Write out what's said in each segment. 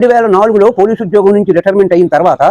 రెండు వేల నాలుగులో పోలీసు ఉద్యోగం నుంచి రిటైర్మెంట్ అయిన తర్వాత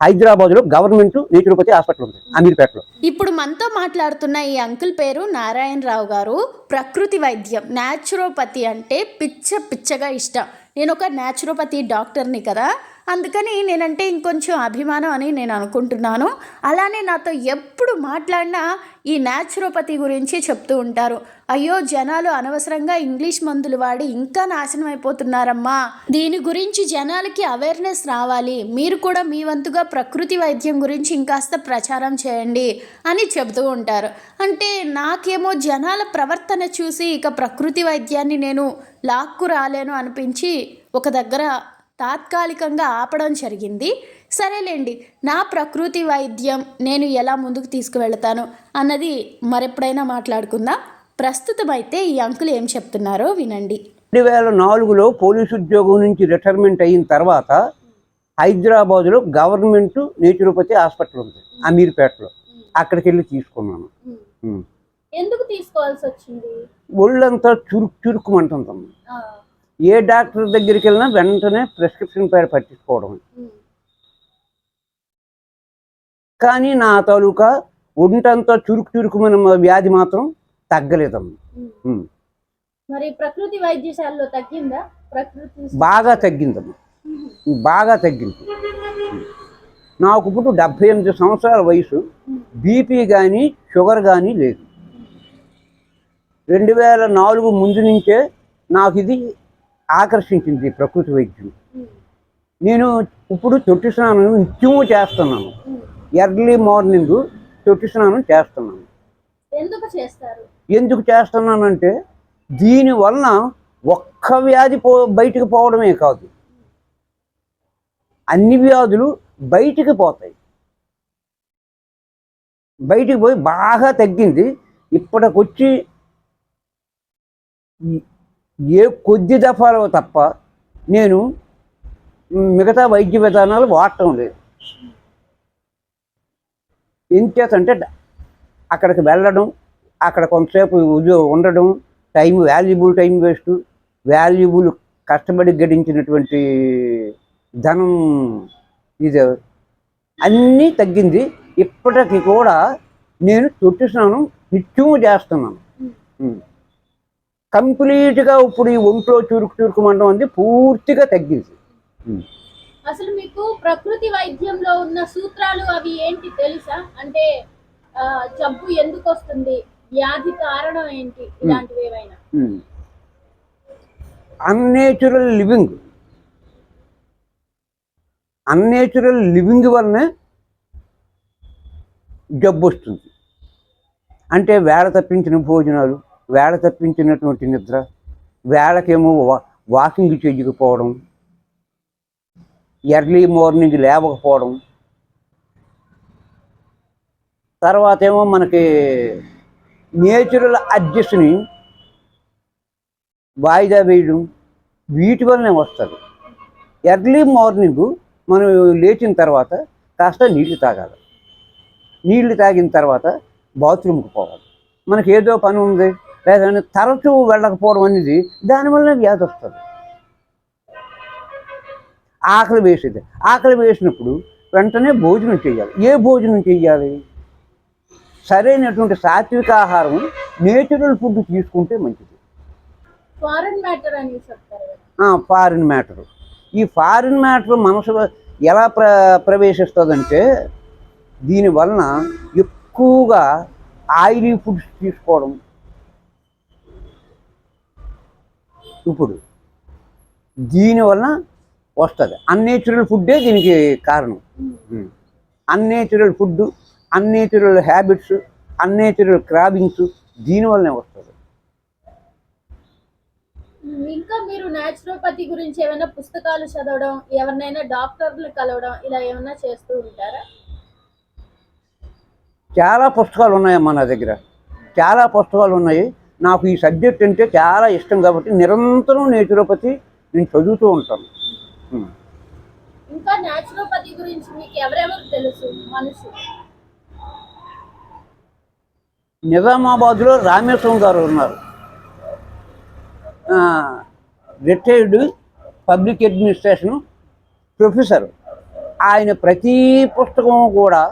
హైదరాబాద్లో గవర్నమెంట్ నేచురోపతి హాస్పిటల్ ఉంది అమీర్పేటలో. ఇప్పుడు మనతో మాట్లాడుతున్న ఈ అంకుల్ పేరు నారాయణరావు గారు. ప్రకృతి వైద్యం న్యాచురోపతి అంటే పిచ్చ పిచ్చగా ఇష్టం. నేను ఒక న్యాచురోపతి డాక్టర్ని కదా. అందుకని నేనంటే ఇంకొంచెం అభిమానం అని నేను అనుకుంటున్నాను. అలానే నాతో ఎప్పుడు మాట్లాడినా ఈ న్యాచురోపతి గురించి చెప్తూ ఉంటారు. అయ్యో జనాలు అనవసరంగా ఇంగ్లీష్ మందులు వాడి ఇంకా నాశనం అయిపోతున్నారమ్మా. దీని గురించి జనాలకి అవేర్నెస్ రావాలి. మీరు కూడా మీ వంతుగా ప్రకృతి వైద్యం గురించి ఇంకాస్త ప్రచారం చేయండి అని చెబుతూ ఉంటారు. అంటే నాకేమో జనాల ప్రవర్తన చూసి ఇక ప్రకృతి వైద్యాన్ని నేను లాక్కు రాలేను అనిపించి ఒక దగ్గర తాత్కాలికంగా ఆపడం జరిగింది. సరేలేండి నా ప్రకృతి వైద్యం నేను ఎలా ముందుకు తీసుకువెళ్తాను అన్నది మరెప్పుడైనా మాట్లాడుకుందాం? ప్రస్తుతం అయితే ఈ అంకుల్ ఏం చెప్తున్నారో వినండి. రెండు వేల నాలుగులో పోలీసు ఉద్యోగం నుంచి రిటైర్మెంట్ అయిన తర్వాత హైదరాబాద్లో గవర్నమెంట్ నేచురోపతి హాస్పిటల్ ఉంది అమీర్పేటలో. అక్కడికి వెళ్ళి తీసుకున్నాను. ఎందుకు తీసుకోవాల్సి వచ్చింది? ఒళ్ళంతా చురుకు చురుకుమంటుందమ్మా. ఏ డాక్టర్ దగ్గరికి వెళ్ళినా వెంటనే ప్రిస్క్రిప్షన్ పేరు పట్టించుకోవడం కానీ నా తాలూకా ఒంటంతా చురుకు చురుకుమైన వ్యాధి మాత్రం తగ్గలేదమ్మా. మరి ప్రకృతి వైద్యశాలలో తగ్గిందా? ప్రకృతి బాగా తగ్గిందమ్మా. బాగా తగ్గింది. నాకు ఇప్పుడు డెబ్భై ఎనిమిది సంవత్సరాల వయసు. బీపీ కానీ షుగర్ కానీ లేదు. రెండు వేల నాలుగు ముందు నుంచే నాకు ఇది ఆకర్షించింది ప్రకృతి వైద్యం నేను ఇప్పుడు తొట్టి స్నానం నిత్యము చేస్తున్నాను. ఎర్లీ మార్నింగ్ తొట్టి స్నానం చేస్తున్నాను. ఎందుకు చేస్తారు? ఎందుకు చేస్తున్నానంటే దీనివలన ఒక్క వ్యాధి పో బయటికి పోవడమే కాదు. అన్ని వ్యాధులు బయటికి పోతాయి. బయటికి పోయి బాగా తగ్గింది. ఇప్పటికొచ్చి ఏ కొద్ది దఫాలో తప్ప నేను మిగతా వైద్య విధానాలు వాడటం లేదు. ఎంచేతంటే అక్కడికి వెళ్ళడం అక్కడ కొంతసేపు ఉద్యో- ఉండడం time valuable time waste valuable కష్టపడి గడించినటువంటి ధనం ఇది అన్నీ తగ్గింది. ఇప్పటికి కూడా నేను తొట్టి స్నానం నిత్యము చేస్తున్నాను. కంప్లీట్గా ఇప్పుడు ఈ ఒంట్లో చురుకు చురుకు మండడం అంది పూర్తిగా తగ్గింది. అసలు మీకు ప్రకృతి వైద్యంలో ఉన్న సూత్రాలు అవి ఏంటి తెలుసా? అంటే జబ్బు ఎందుకు వస్తుంది వ్యాధి కారణం ఏంటి? ఇలాంటివి ఏమైనా అన్నేచురల్ లివింగ్. అన్నేచురల్ లివింగ్ వల్లనే జబ్బు వస్తుంది. అంటే వేళ తప్పించిన భోజనాలు వేళ తప్పించినటువంటి నిద్ర వేళకేమో వా- వాకింగ్ చేయకపోవడం ఎర్లీ మార్నింగ్ లేవకపోవడం తర్వాత ఏమో మనకి నేచురల్ అడ్జస్ట్ని వాయిదా వేయడం వీటి వల్లనే వస్తుంది. ఎర్లీ మార్నింగ్ మనం లేచిన తర్వాత కాస్త నీళ్ళు తాగాలి. నీళ్ళు తాగిన తర్వాత బాత్రూమ్కి పోవాలి. మనకి ఏదో పని ఉంది లేదంటే తరచూ వెళ్ళకపోవడం అనేది దానివల్ల వ్యాధి వస్తుంది. ఆకలి వేసేది. ఆకలి వేసినప్పుడు వెంటనే భోజనం చేయాలి. ఏ భోజనం చేయాలి? సరైనటువంటి సాత్విక ఆహారం నేచురల్ ఫుడ్ తీసుకుంటే మంచిది. ఫారెన్ మ్యాటర్ అని చెప్తారు. Foreign matter. ఈ ఫారిన్ మ్యాటర్ మనసులో ఎలా ప్ర ప్రవేశిస్తుందంటే దీనివలన ఎక్కువగా ఆయిలీ ఫుడ్స్ తీసుకోవడం ఇప్పుడు. దీనివలన వస్తుంది. అన్నేచురల్ ఫుడ్డే దీనికి కారణం. Unnatural food unnatural habits unnatural cravings దీనివల్లనే వస్తుంది. ఇంకా మీరు న్యాచురోపతి గురించి ఏమైనా పుస్తకాలు చదవడం ఎవరినైనా డాక్టర్లు కలవడం ఇలా ఏమైనా చేస్తూ ఉంటారా? చాలా పుస్తకాలు ఉన్నాయమ్మా నా దగ్గర. చాలా పుస్తకాలు ఉన్నాయి నాకు ఈ సబ్జెక్ట్ అంటే చాలా ఇష్టం కాబట్టి నిరంతరం నేచురోపతి నేను చదువుతూ ఉంటాను. ఉం. ఇంకా న్యాచురోపతి గురించి మీకు ఎవరెవరు తెలుసు? మనుషులు. నిజామాబాద్లో రామేశ్వరం గారు ఉన్నారు. రిటైర్డ్ పబ్లిక్ అడ్మినిస్ట్రేషన్ ప్రొఫెసర్ ఆయన ప్రతి పుస్తకం కూడా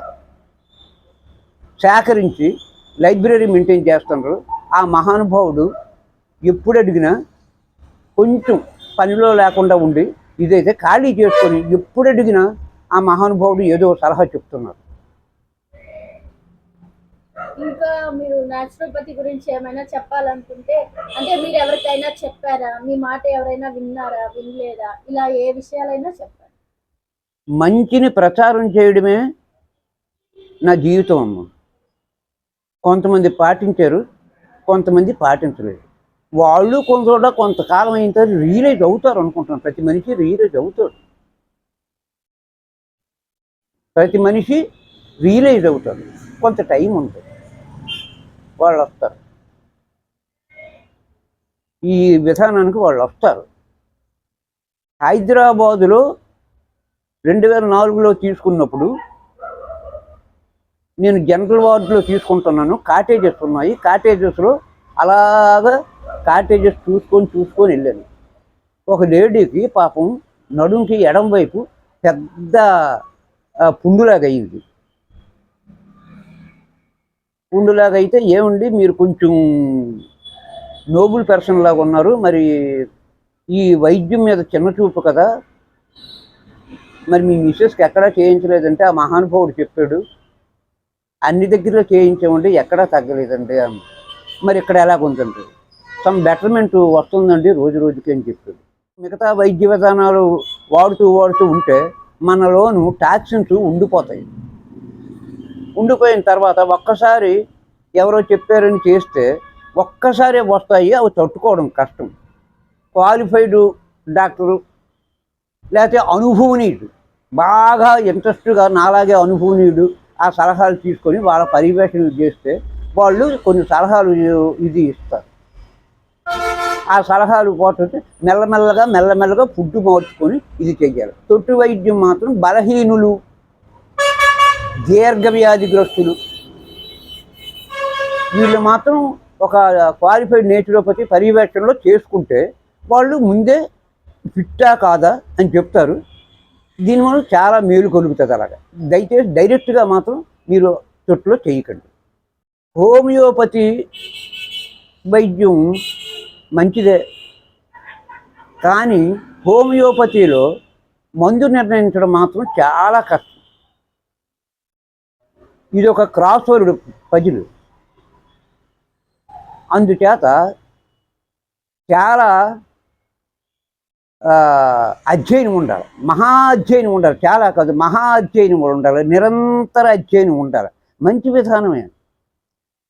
సేకరించి లైబ్రరీ మెయింటైన్ చేస్తున్నారు ఆ మహానుభావుడు ఎప్పుడు అడిగినా కొంచెం పనిలో లేకుండా ఉండి ఇదైతే ఖాళీ చేసుకొని ఎప్పుడు అడిగినా ఆ మహానుభావుడు ఏదో సలహా చెప్తున్నారు ఇంకా మీరు న్యాచురోపతి గురించి ఏమైనా చెప్పాలనుకుంటే అంటే మీరు ఎవరికైనా చెప్పారా? మీ మాట ఎవరైనా విన్నారా? వినలేదా? ఇలా ఏ విషయాలైనా చెప్పారు? మంచిని ప్రచారం చేయడమే నా జీవితం అమ్మ. కొంతమంది పాటించారు కొంతమంది పాటించలేదు. వాళ్ళు కొంత కొంతకాలం అయిన తర్వాత రియలైజ్ అవుతారు అనుకుంటున్నాను. ప్రతి మనిషి రియలైజ్ అవుతాడు. ప్రతి మనిషి రియలైజ్ అవుతాడు. కొంత టైం ఉంటుంది. వాళ్ళు వస్తారు. ఈ విధానానికి వాళ్ళు వస్తారు. హైదరాబాదులో రెండు వేల నాలుగులో తీసుకున్నప్పుడు నేను జనరల్ వార్డులో తీసుకుంటున్నాను. కాటేజెస్ ఉన్నాయి. కాటేజెస్లో అలాగా కాటేజెస్ చూసుకొని చూసుకొని వెళ్ళాను. ఒక లేడీకి పాపం నడుంకి ఎడం వైపు పెద్ద పుండులాగా అయింది. పుండులాగా అయితే ఏముంది? మీరు కొంచెం నోబుల్ పర్సన్ లాగా ఉన్నారు. మరి ఈ వైద్యం మీద చిన్న చూపు కదా. మరి మీ మిస్సెస్కి ఎక్కడా చేయించలేదంటే ఆ మహానుభావుడు చెప్పాడు. అన్ని దగ్గరలో చేయించామండి ఎక్కడా తగ్గలేదండి మరి ఇక్కడ ఎలా ఉందండి? సమ్ బెటర్మెంట్ వస్తుందండి రోజు రోజుకి అని చెప్పాడు. మిగతా వైద్య విధానాలు వాడుతూ వాడుతూ ఉంటే మనలోను టాక్సిన్స్ ఉండిపోతాయి. ఉండిపోయిన తర్వాత ఒక్కసారి ఎవరో చెప్పారని చేస్తే ఒక్కసారి వస్తాయి అవి తట్టుకోవడం కష్టం. క్వాలిఫైడ్ డాక్టరు లేకపోతే అనుభవనీయుడు. బాగా ఇంట్రెస్ట్గా నాలాగే అనుభవనీయుడు ఆ సలహాలు తీసుకొని వాళ్ళ పర్యవేక్షణ చేస్తే వాళ్ళు కొన్ని సలహాలు ఇది ఇస్తారు. ఆ సలహాలు పోతుంటే మెల్లమెల్లగా మెల్లమెల్లగా ఫుడ్ మార్చుకొని ఇది చెయ్యాలి. తొట్టు వైద్యం మాత్రం బలహీనులు దీర్ఘవ్యాధిగ్రస్తులు. వీళ్ళు మాత్రం ఒక క్వాలిఫైడ్ నేచురోపతి పర్యవేక్షణలో చేసుకుంటే వాళ్ళు ముందే ఫిట్టా కాదా అని చెప్తారు. దీనివల్ల చాలా మేలు కలుగుతుంది అలాగా. దయచేసి డైరెక్ట్గా మాత్రం మీరు తొట్టులో చేయకండి. హోమియోపతి వైద్యం మంచిదే. కానీ హోమియోపతిలో మందు నిర్ణయించడం మాత్రం చాలా కష్టం. ఇది ఒక క్రాస్ వర్డ్ పజిల్. అందుచేత చాలా అధ్యయనం ఉండాలి మహా అధ్యయనం ఉండాలి చాలా కాదు మహా అధ్యయనం ఉండాలి నిరంతర అధ్యయనం ఉండాలి మంచి విధానమే.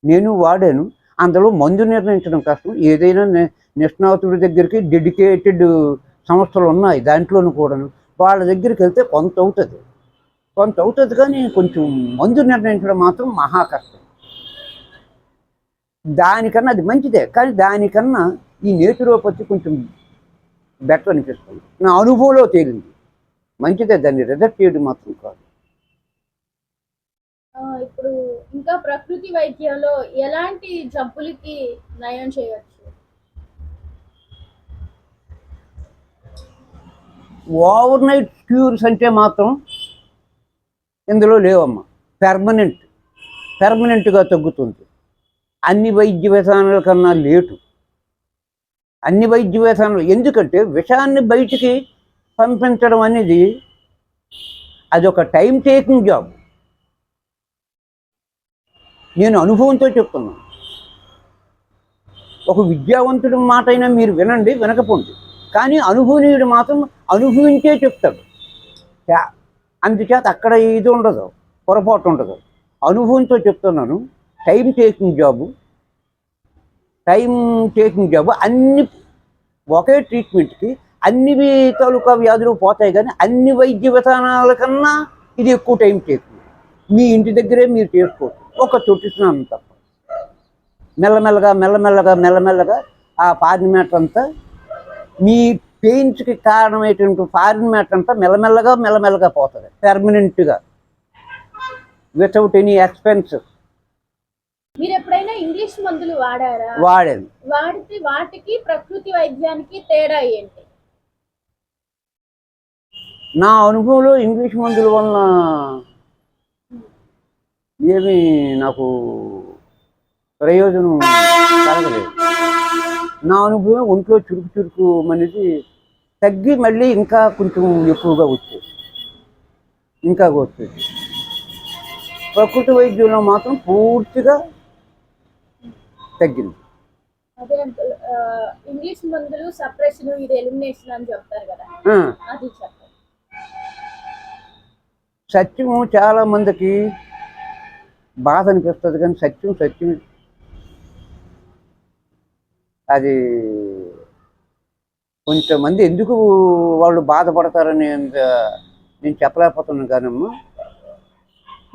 నేను వాడాను. అందులో మందు నిర్ణయించడం కష్టం. ఏదైనా నిష్ణాతుల నిష్ణాతుడి దగ్గరికి డెడికేటెడ్ సంస్థలు ఉన్నాయి. దాంట్లోనూ కూడాను. వాళ్ళ దగ్గరికి వెళ్తే కొంత అవుతుంది. కొంత అవుతుంది కానీ కొంచెం మందు నిర్ణయించడం మాత్రం మహా కష్టం. దానికన్నా అది మంచిదే. కానీ దానికన్నా ఈ నేచురోపతి కొంచెం బెటర్ అనిపిస్తుంది నా అనుభవంలో తేలింది. మంచిదే దాన్ని రిజెక్ట్ చేయడం మాత్రం కాదు. ఇప్పుడు ఇంకా ప్రకృతి వైద్యంలో ఎలాంటి జబ్బులకి నయం చేయొచ్చు? ఓవర్ నైట్ క్యూర్స్ అంటే మాత్రం ఇందులో లేవమ్మా. పెర్మనెంట్ పెర్మనెంట్గా తగ్గుతుంది. అన్ని వైద్య విధానాల కన్నా లేటు. అన్ని వైద్య విధానాలు ఎందుకంటే విషాన్ని బయటికి పంపించడం అనేది అది ఒక టైం టేకింగ్ జాబ్ నేను అనుభవంతో చెప్తున్నాను ఒక విద్యావంతుడి మాట అయినా మీరు వినండి వినకపోండి. కానీ అనుభవనీయుడు మాత్రం అనుభవించే చెప్తాడు. అందుచేత అక్కడ ఇది ఉండదు పొరపాటు ఉండదు. అనుభవంతో చెప్తున్నాను time taking job time taking job అన్ని ఒకే ట్రీట్మెంట్కి అన్ని తాలూకా వ్యాధులు పోతాయి కానీ అన్ని వైద్య విధానాల కన్నా ఇది ఎక్కువ టైం టేకింగ్. మీ ఇంటి దగ్గరే మీరు చేసుకోవచ్చు. ఒక తొట్టి స్నానం తప్ప. మెల్లమెల్లగా మెల్లమెల్లగా మెల్లమెల్లగా ఆ ఫారిన్ మ్యాటర్ అంతా మీ పెయిన్స్కి కారణమైనటువంటి ఫారిన్ మ్యాటర్ అంతా మెల్లమెల్లగా మెల్లమెల్లగా పోతుంది. పెర్మనెంట్గా వితౌట్ ఎనీ ఎక్స్పెన్స్ మీరు ఎప్పుడైనా ఇంగ్లీష్ మందులు వాడారా? వాడాను. వాడితే వాటికి ప్రకృతి వైద్యానికి తేడా ఏంటి? నా అనుభవంలో ఇంగ్లీష్ మందుల వలన ఏమీ నాకు ప్రయోజనం కలగలేదు. నా అనుభవం ఒంట్లో చురుకు చురుకు అనేది తగ్గి మళ్ళీ ఇంకా కొంచెం ఎక్కువగా వచ్చేది. ఇంకా వచ్చేది. ప్రకృతి వైద్యంలో మాత్రం పూర్తిగా తగ్గింది. అదే ఇంగ్లీష్ మందులు సప్రెషన్ ఇది ఎలిమినేషన్ అని చెప్తారు కదా. అది సత్యము చాలా మందికి బాధ అనిపిస్తుంది కానీ సత్యం సత్యం అది కొంతమంది ఎందుకు వాళ్ళు బాధపడతారని నేను చెప్పలేకపోతున్నాను కానమ్మా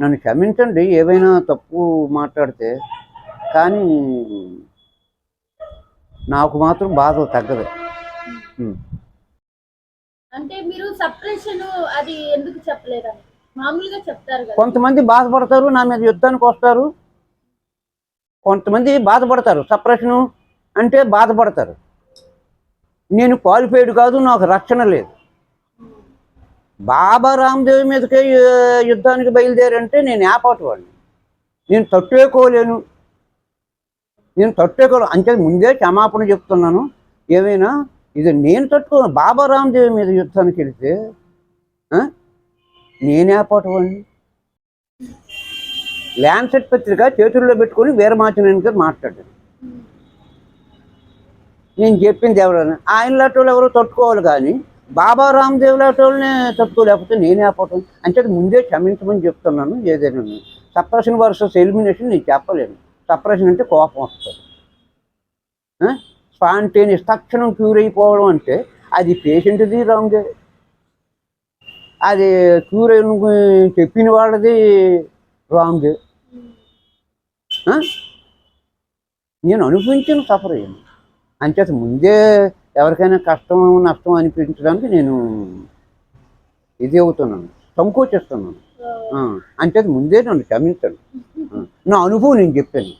నన్ను క్షమించండి ఏవైనా తప్పు మాట్లాడితే కానీ నాకు మాత్రం బాధ తగ్గదు. అంటే మీరు సప్రెషన్ అది ఎందుకు చెప్పలేదని మామూలుగా చెప్తారు కొంతమంది బాధపడతారు నా మీద యుద్ధానికి వస్తారు. కొంతమంది బాధపడతారు సప్రెషను అంటే బాధపడతారు. నేను క్వాలిఫైడ్ కాదు నాకు రక్షణ లేదు. బాబా రామదేవ్ మీదకే యుద్ధానికి బయలుదేరంటే నేను ఏపాటు వాడిని. నేను తట్టుకోలేను. నేను తట్టుకోను అంటే ముందే క్షమాపణ చెప్తున్నాను. ఏమైనా? ఇది నేను తట్టుకోను. బాబా రామ్దేవి మీద యుద్ధానికి వెళితే నేనే వాడిని ల్యాండ్సెట్ పత్రిక చేతుల్లో పెట్టుకొని వీరమాచనానికి మాట్లాడాను నేను చెప్పింది ఎవరైనా? ఆయన లాంటి వాళ్ళు ఎవరో తట్టుకోవాలి కానీ బాబా రామ్దేవ్ లాంటి వాళ్ళని తట్టుకోలేకపోతే నేనే ఆపటం అంటే ముందే క్షమించమని చెప్తున్నాను. ఏదైనా సప్రెషన్ వర్సెస్ ఎలిమినేషన్ నేను చెప్పలేను. సప్రెషన్ అంటే కోపం వస్తుంది. స్పాంటేనియస్ తక్షణం క్యూర్ అయిపోవడం అంటే అది పేషెంట్ది రాంగే అది క్యూర్ చెప్పిన వాళ్ళది రాంగ్ నేను అనుభవించిన సఫర్ అయ్యాను. అంచేత ముందే ఎవరికైనా కష్టం నష్టం అనిపించడానికి నేను ఇది అవుతున్నాను. సంకోచిస్తున్నాను. ఆ, ముందే నన్ను క్షమించను నా అనుభవం నేను చెప్పాను.